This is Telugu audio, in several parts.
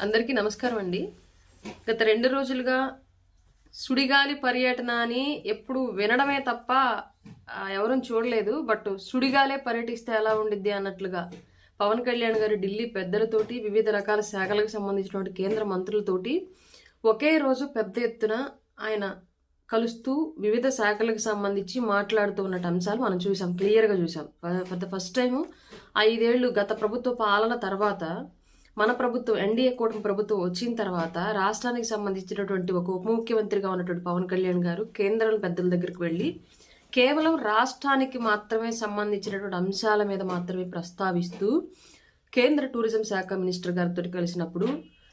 అందరికీ నమస్కారం అండి. గత రెండు రోజులుగా సుడిగాలి పర్యటన అని ఎప్పుడు వినడమే తప్ప ఎవరూ చూడలేదు. బట్ సుడిగాలే పర్యటిస్తే ఎలా ఉండిద్ది అన్నట్లుగా పవన్ కళ్యాణ్ గారు ఢిల్లీ పెద్దలతోటి వివిధ రకాల శాఖలకు సంబంధించినటువంటి కేంద్ర మంత్రులతోటి ఒకే రోజు పెద్ద ఎత్తున ఆయన కలుస్తూ వివిధ శాఖలకు సంబంధించి మాట్లాడుతూ ఉన్న అంశాలు మనం చూసాం క్లియర్గా చూసాం ఫర్ ద ఫస్ట్ టైం ఐదేళ్ళు గత ప్రభుత్వ పాలన తర్వాత మన ప్రభుత్వం ఎన్డీఏ కూటమి ప్రభుత్వం వచ్చిన తర్వాత రాష్ట్రానికి సంబంధించినటువంటి ఒక ఉప ముఖ్యమంత్రిగా ఉన్నటువంటి పవన్ కళ్యాణ్ గారు కేంద్రం పెద్దల దగ్గరికి వెళ్ళి కేవలం రాష్ట్రానికి మాత్రమే సంబంధించినటువంటి అంశాల మీద మాత్రమే ప్రస్తావిస్తూ కేంద్ర టూరిజం శాఖ మినిస్టర్ గారితో కలిసినప్పుడు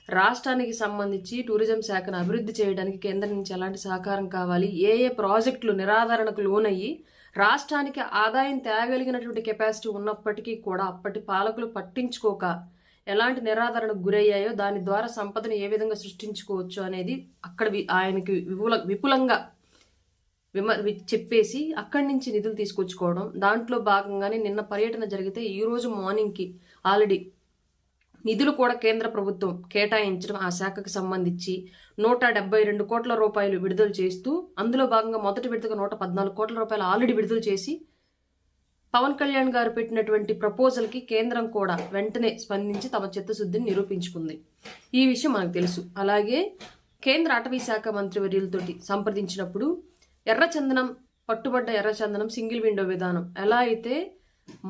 రాష్ట్రానికి సంబంధించి టూరిజం శాఖను అభివృద్ధి చేయడానికి కేంద్రం నుంచి ఎలాంటి సహకారం కావాలి ఏ ఏ ప్రాజెక్టులు నిరాదరణకు లోనయ్యి రాష్ట్రానికి ఆదాయం తేగలిగినటువంటి కెపాసిటీ ఉన్నప్పటికీ కూడా అప్పటి పాలకులు పట్టించుకోక ఎలాంటి నిరాదరణకు గురయ్యాయో దాని ద్వారా సంపదను ఏ విధంగా సృష్టించుకోవచ్చు అనేది అక్కడ ఆయనకి విపుల విపులంగా విమ వి- చెప్పేసి అక్కడి నుంచి నిధులు తీసుకొచ్చుకోవడం. దాంట్లో భాగంగానే నిన్న పర్యటన జరిగితే ఈ రోజు మార్నింగ్కి ఆల్రెడీ నిధులు కూడా కేంద్ర ప్రభుత్వం కేటాయించడం ఆ శాఖకు సంబంధించి నూట డెబ్బై రెండు కోట్ల రూపాయలు విడుదల చేస్తూ అందులో భాగంగా మొదటి విడతగా నూట పద్నాలుగు కోట్ల రూపాయలు ఆల్రెడీ విడుదల చేసి పవన్ కళ్యాణ్ గారు పెట్టినటువంటి ప్రపోజల్కి కేంద్రం కూడా వెంటనే స్పందించి తమ చిత్తశుద్ధిని నిరూపించుకుంది. ఈ విషయం మనకు తెలుసు. అలాగే కేంద్ర అటవీ శాఖ మంత్రివర్యులతోటి సంప్రదించినప్పుడు ఎర్రచందనం పట్టుబడ్డ ఎర్రచందనం సింగిల్ విండో విధానం. ఎలా అయితే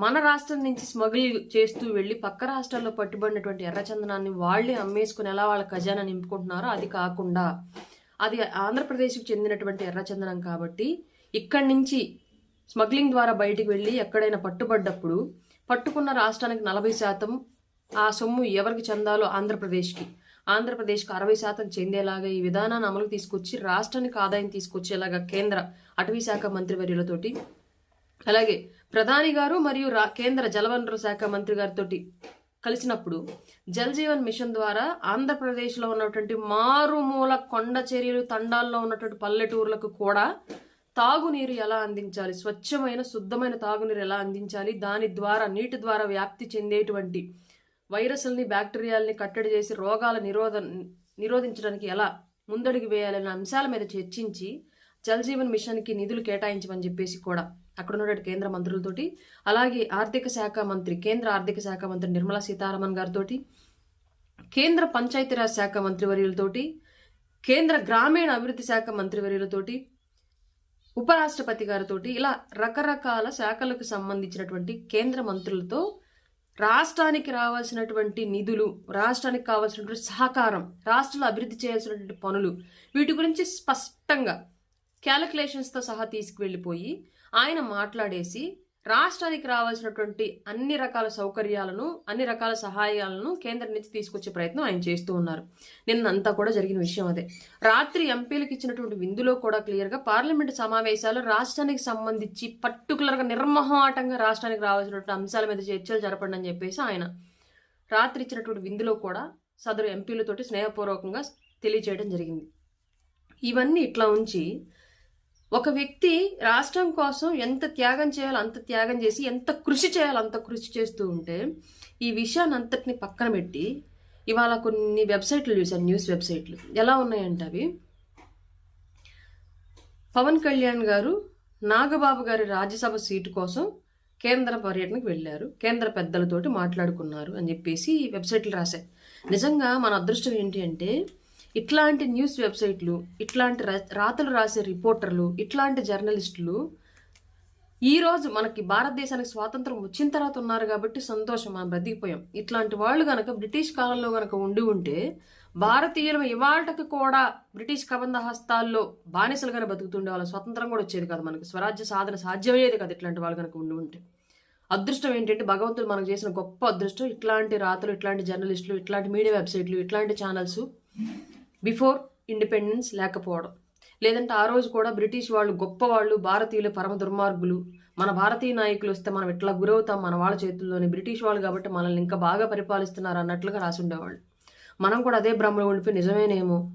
మన రాష్ట్రం నుంచి స్మగుల్ చేస్తూ వెళ్ళి పక్క రాష్ట్రాల్లో పట్టుబడినటువంటి ఎర్రచందనాన్ని వాళ్ళే అమ్మేసుకుని ఎలా వాళ్ళ ఖజానా నింపుకుంటున్నారో అది కాకుండా అది ఆంధ్రప్రదేశ్కి చెందినటువంటి ఎర్రచందనం కాబట్టి ఇక్కడి నుంచి స్మగ్లింగ్ ద్వారా బయటికి వెళ్ళి ఎక్కడైనా పట్టుబడ్డప్పుడు పట్టుకున్న రాష్ట్రానికి నలభై శాతం ఆ సొమ్ము ఎవరికి చెందాలో ఆంధ్రప్రదేశ్కి. ఆంధ్రప్రదేశ్కి అరవై శాతం చెందేలాగా ఈ విధానాన్ని అమలు తీసుకొచ్చి రాష్ట్రానికి ఆదాయం తీసుకొచ్చేలాగా కేంద్ర అటవీ శాఖ మంత్రివర్యులతోటి అలాగే ప్రధాని గారు మరియు రా కేంద్ర జలవనరుల శాఖ మంత్రి గారితో కలిసినప్పుడు జల్ జీవన్ మిషన్ ద్వారా ఆంధ్రప్రదేశ్లో ఉన్నటువంటి మారుమూల కొండ చర్యలు తండాల్లో ఉన్నటువంటి పల్లెటూర్లకు కూడా తాగునీరు ఎలా అందించాలి? స్వచ్ఛమైన శుద్ధమైన తాగునీరు ఎలా అందించాలి? దాని ద్వారా నీటి ద్వారా వ్యాప్తి చెందేటువంటి వైరస్లని బ్యాక్టీరియాల్ని కట్టడి చేసి రోగాల నిరోధ నిరోధించడానికి ఎలా ముందడుగు వేయాలనే అంశాల మీద చర్చించి జలజీవన్ మిషన్కి నిధులు కేటాయించమని చెప్పేసి కూడా అక్కడ ఉన్నటువంటి కేంద్ర మంత్రులతోటి అలాగే ఆర్థిక శాఖ మంత్రి కేంద్ర ఆర్థిక శాఖ మంత్రి నిర్మలా సీతారామన్ గారితోటి కేంద్ర పంచాయతీరాజ్ శాఖ మంత్రివర్యులతోటి కేంద్ర గ్రామీణ అభివృద్ధి శాఖ మంత్రివర్యులతోటి ఉపరాష్ట్రపతి గారితోటి ఇలా రకరకాల శాఖలకు సంబంధించినటువంటి కేంద్ర మంత్రులతో రాష్ట్రానికి రావాల్సినటువంటి నిధులు రాష్ట్రానికి కావాల్సినటువంటి సహకారం రాష్ట్రంలో అభివృద్ధి చేయాల్సినటువంటి పనులు వీటి గురించి స్పష్టంగా క్యాలిక్యులేషన్స్తో సహా తీసుకువెళ్ళిపోయి ఆయన మాట్లాడేసి రాష్ట్రానికి రావాల్సినటువంటి అన్ని రకాల సౌకర్యాలను అన్ని రకాల సహాయాలను కేంద్రం నుంచి తీసుకొచ్చే ప్రయత్నం ఆయన చేస్తూ ఉన్నారు. నిన్నంతా కూడా జరిగిన విషయం అదే. రాత్రి ఎంపీలకు ఇచ్చినటువంటి విందులో కూడా క్లియర్గా పార్లమెంటు సమావేశాలు రాష్ట్రానికి సంబంధించి పర్టికులర్గా నిర్మోహాటంగా రాష్ట్రానికి రావాల్సినటువంటి అంశాల మీద చర్చలు జరపండి అని చెప్పేసి ఆయన రాత్రి ఇచ్చినటువంటి విందులో కూడా సదరు ఎంపీలతోటి స్నేహపూర్వకంగా తెలియజేయడం జరిగింది. ఇవన్నీ ఇట్లా ఉంచి ఒక వ్యక్తి రాష్ట్రం కోసం ఎంత త్యాగం చేయాలో అంత త్యాగం చేసి ఎంత కృషి చేయాలో అంత కృషి చేస్తూ ఉంటే ఈ విషయాన్ని అంతటిని పక్కన పెట్టి ఇవాళ కొన్ని వెబ్సైట్లు చూశాను న్యూస్ వెబ్సైట్లు. ఎలా ఉన్నాయంటే అవి. పవన్ కళ్యాణ్ గారు నాగబాబు గారి రాజ్యసభ సీటు కోసం కేంద్ర పర్యటనకు వెళ్ళారు. కేంద్ర పెద్దలతోటి మాట్లాడుకున్నారు అని చెప్పేసి ఈ వెబ్సైట్లు రాశాయి. నిజంగా మన అదృష్టం ఏంటి అంటే ఇట్లాంటి న్యూస్ వెబ్సైట్లు ఇట్లాంటి రాతలు రాసే రిపోర్టర్లు ఇట్లాంటి జర్నలిస్టులు ఈ రోజు మనకి భారతదేశానికి స్వాతంత్రం వచ్చిన తర్వాత ఉన్నారు కాబట్టి సంతోషం మనం బ్రతికిపోయాం. ఇట్లాంటి వాళ్ళు గనక బ్రిటిష్ కాలంలో గనక ఉండి ఉంటే భారతీయులు ఇవాళకి కూడా బ్రిటిష్ కబంధ హస్తాల్లో బానిసలుగానే బతుకుతుండే వాళ్ళ స్వతంత్రం కూడా వచ్చేది కాదు మనకి. స్వరాజ్య సాధన సాధ్యమయ్యేది కాదు ఇట్లాంటి వాళ్ళు కనుక ఉండి ఉంటే. అదృష్టం ఏంటంటే భగవంతుడు మనకు చేసిన గొప్ప అదృష్టం. ఇట్లాంటి రాతలు ఇట్లాంటి జర్నలిస్టులు ఇట్లాంటి మీడియా వెబ్సైట్లు ఇట్లాంటి ఛానల్స్ బిఫోర్ ఇండిపెండెన్స్ లేకపోవడం. లేదంటే ఆ రోజు కూడా బ్రిటిష్ వాళ్ళు గొప్పవాళ్ళు భారతీయులు పరమ దుర్మార్గులు. మన భారతీయ నాయకులు వస్తే మనం ఇట్లా గురవుతాం? మన వాళ్ళ చేతుల్లోనే బ్రిటిష్ వాళ్ళు కాబట్టి మనల్ని ఇంకా బాగా పరిపాలిస్తున్నారు అన్నట్లుగా రాసిండేవాళ్ళు. మనం కూడా అదే భ్రమలో ఉండిపోయి నిజమేనేమో?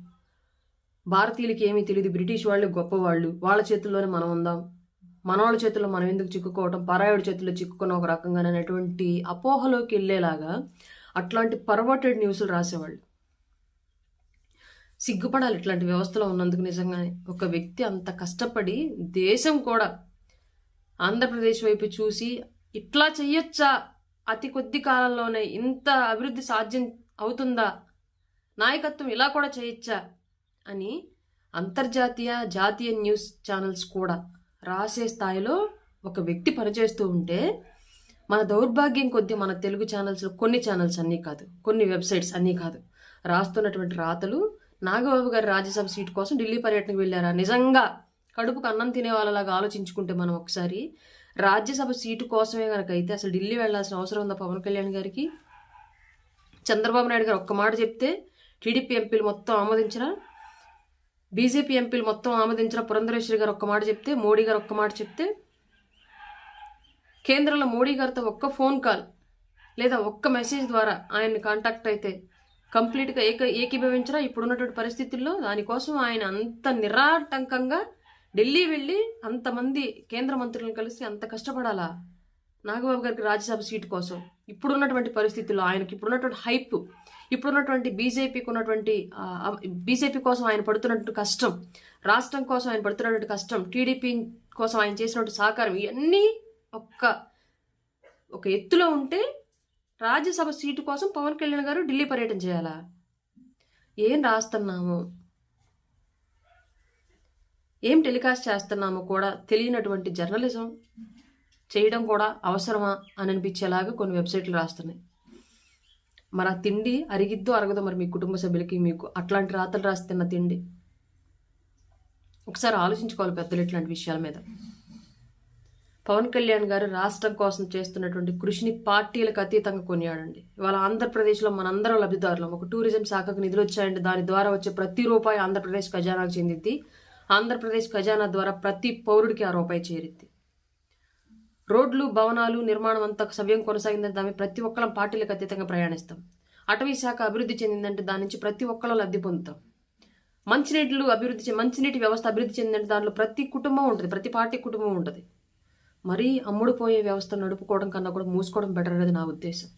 భారతీయులకి ఏమీ తెలియదు బ్రిటిష్ వాళ్ళు గొప్పవాళ్ళు వాళ్ళ. చేతుల్లోనే మనం ఉందాం. మనవాళ్ళ చేతుల్లో మనం ఎందుకు చిక్కుకోవటం? పరాయుడి చేతుల్లో చిక్కుకున్న ఒక రకంగా అనేటువంటి అపోహలోకి వెళ్ళేలాగా అట్లాంటి పర్వర్టెడ్ న్యూస్లు రాసేవాళ్ళు. సిగ్గుపడాలి ఇట్లాంటి వ్యవస్థలో ఉన్నందుకు నిజంగానే. ఒక వ్యక్తి అంత కష్టపడి దేశం కూడా ఆంధ్రప్రదేశ్ వైపు చూసి ఇట్లా చెయ్యొచ్చా? అతి కొద్ది కాలంలోనే ఇంత అభివృద్ధి సాధ్యం అవుతుందా? నాయకత్వం ఇలా కూడా చేయొచ్చా? అని అంతర్జాతీయ జాతీయ న్యూస్ ఛానల్స్ కూడా రాసే స్థాయిలో ఒక వ్యక్తి పనిచేస్తూ ఉంటే మన దౌర్భాగ్యం కొద్ది మన తెలుగు ఛానల్స్ కొన్ని ఛానల్స్ అన్నీ కాదు కొన్ని వెబ్సైట్స్ అన్నీ కాదు. రాస్తున్నటువంటి రాతలు నాగబాబు గారి రాజ్యసభ సీటు కోసం ఢిల్లీ పర్యటనకు వెళ్ళారా? నిజంగా కడుపుకు అన్నం తినే వాళ్ళలాగా ఆలోచించుకుంటే మనం ఒకసారి రాజ్యసభ సీటు కోసమే కనుక అయితే అసలు ఢిల్లీ వెళ్ళాల్సిన అవసరం ఉందా పవన్ కళ్యాణ్ గారికి? చంద్రబాబు నాయుడు గారు ఒక్క మాట చెప్తే టీడీపీ ఎంపీలు మొత్తం ఆమోదించరా? బీజేపీ ఎంపీలు మొత్తం ఆమోదించిన పురంధరేశ్వరి గారు ఒక్క మాట చెప్తే మోడీ గారు ఒక్క మాట చెప్తే? కేంద్రంలో మోడీ గారితో ఒక్క ఫోన్ కాల్ లేదా ఒక్క మెసేజ్ ద్వారా ఆయన్ని కాంటాక్ట్ అయితే కంప్లీట్గా ఏక ఏకీభవించరా? ఇప్పుడున్నటువంటి పరిస్థితుల్లో దానికోసం ఆయన అంత నిరాటంకంగా ఢిల్లీ వెళ్ళి అంతమంది కేంద్ర మంత్రులను కలిసి అంత కష్టపడాలా? నాగబాబు గారికి రాజ్యసభ సీటు కోసం. ఇప్పుడున్నటువంటి పరిస్థితుల్లో ఆయనకి ఇప్పుడున్నటువంటి హైప్ ఇప్పుడున్నటువంటి బీజేపీకి ఉన్నటువంటి బీజేపీ కోసం ఆయన పడుతున్నటువంటి కష్టం రాష్ట్రం కోసం ఆయన పడుతున్నటువంటి కష్టం టీడీపీ కోసం ఆయన చేసినటువంటి సహకారం ఇవన్నీ ఒక్క ఒక ఎత్తులో ఉంటే రాజ్యసభ సీటు కోసం పవన్ కళ్యాణ్ గారు ఢిల్లీ పర్యటన చేయాలా? ఏం రాస్తున్నాము? ఏం టెలికాస్ట్ చేస్తున్నామో కూడా తెలియనటువంటి జర్నలిజం చేయడం కూడా అవసరమా అని అనిపించేలాగా కొన్ని వెబ్సైట్లు రాస్తున్నాయి. మరి ఆ తిండి అరిగిద్దో అరగదో మరి మీ కుటుంబ సభ్యులకి మీకు అట్లాంటి రాతలు రాస్తున్న తిండి. ఒకసారి ఆలోచించుకోవాలి పెద్దలు ఇట్లాంటి విషయాల మీద. పవన్ కళ్యాణ్ గారు రాష్ట్రం కోసం చేస్తున్నటువంటి కృషిని పార్టీలకు అతీతంగా కొనియాడండి. ఇవాళ ఆంధ్రప్రదేశ్లో మనందరం లబ్ధిదారులం. ఒక టూరిజం శాఖకు నిధులు వచ్చాయండి దాని ద్వారా వచ్చే ప్రతి రూపాయి ఆంధ్రప్రదేశ్ ఖజానాకు చెందిద్ది. ఆంధ్రప్రదేశ్ ఖజానా ద్వారా ప్రతి పౌరుడికి ఆ రూపాయి చేరిద్ది. రోడ్లు భవనాలు నిర్మాణం అంతా సవ్యం కొనసాగిందంటే దాని ప్రతి ఒక్కరం పార్టీలకు అతీతంగా ప్రయాణిస్తాం. అటవీ శాఖ అభివృద్ధి చెందిందంటే దాని నుంచి ప్రతి ఒక్కరం లబ్ధి పొందుతాం. మంచినీటిలో అభివృద్ధి మంచినీటి వ్యవస్థ అభివృద్ధి చెందిందంటే దాంట్లో ప్రతి కుటుంబం ఉంటుంది. ప్రతి పార్టీ కుటుంబం ఉంటుంది. మరీ అమ్ముడుపోయే వ్యవస్థ నడుపుకోవడం కన్నా కూడా మూసుకోవడం బెటర్ అనేది నా ఉద్దేశం.